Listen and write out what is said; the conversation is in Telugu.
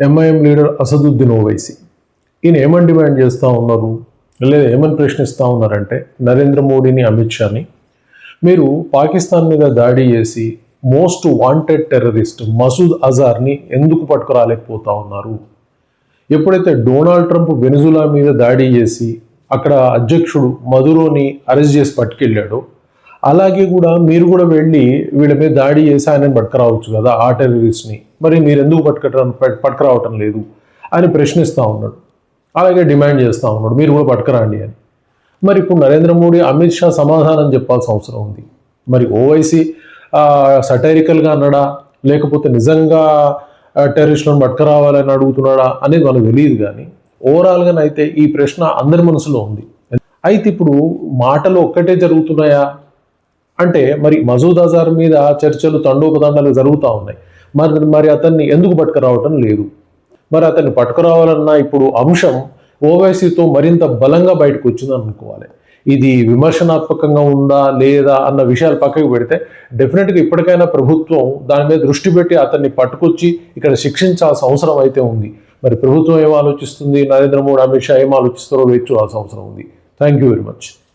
ఎంఐఎం లీడర్ అసదుద్దీన్ ఓవైసీ ఈయన ఏమని డిమాండ్ చేస్తూ ఉన్నారు? లేదా ఏమని ప్రశ్నిస్తూ ఉన్నారంటే నరేంద్ర మోడీని అమిత్ షాని మీరు పాకిస్తాన్ మీద దాడి చేసి మోస్ట్ వాంటెడ్ టెర్రరిస్ట్ మసూద్ అజార్ని ఎందుకు పట్టుకురాలేకపోతా ఉన్నారు? ఎప్పుడైతే డొనాల్డ్ ట్రంప్ వెనుజులా మీద దాడి చేసి అక్కడ అధ్యక్షుడు మధురోని అరెస్ట్ చేసి పట్టుకెళ్ళాడో అలాగే కూడా మీరు కూడా వెళ్ళి వీళ్ళ మీద దాడి చేసి ఆయనను పట్టుకురావచ్చు కదా ఆ టెర్రరిస్ట్ని మరి మీరు ఎందుకు పట్టుకట్టడం పట్టుకురావటం లేదు అని ప్రశ్నిస్తూ ఉన్నాడు. అలాగే డిమాండ్ చేస్తూ ఉన్నాడు మీరు కూడా పట్టుకురండి అని. మరి ఇప్పుడు నరేంద్ర మోడీ అమిత్ షా సమాధానం చెప్పాల్సిన అవసరం ఉంది. మరి ఓవైసీ సటైరికల్గా అన్నాడా? లేకపోతే నిజంగా టెర్రరిస్టులను పట్టుకురావాలని అడుగుతున్నాడా అనేది మనకు తెలియదు కానీ ఓవరాల్గా అయితే ఈ ప్రశ్న అందరి మనసులో ఉంది. అయితే ఇప్పుడు మాటలు ఒక్కటే జరుగుతున్నాయా? అంటే మరి మజూద్ అజార్ మీద చర్చలు తండోపదండాలు జరుగుతూ ఉన్నాయి. మరి మరి అతన్ని ఎందుకు పట్టుకురావటం లేదు? మరి అతన్ని పట్టుకురావాలన్న ఇప్పుడు అంశం ఓవైసీతో మరింత బలంగా బయటకు వచ్చిందని అనుకోవాలి. ఇది విమర్శనాత్మకంగా ఉందా లేదా అన్న విషయాలు పక్కకు పెడితే డెఫినెట్గా ఇప్పటికైనా ప్రభుత్వం దాని మీద దృష్టి పెట్టి అతన్ని పట్టుకొచ్చి ఇక్కడ శిక్షించాల్సిన అవసరం అయితే ఉంది. మరి ప్రభుత్వం ఏం ఆలోచిస్తుంది? నరేంద్ర మోడీ అమిత్ షా ఏం ఆలోచిస్తారో వేచి చూడాల్సిన అవసరం ఉంది. Thank you very much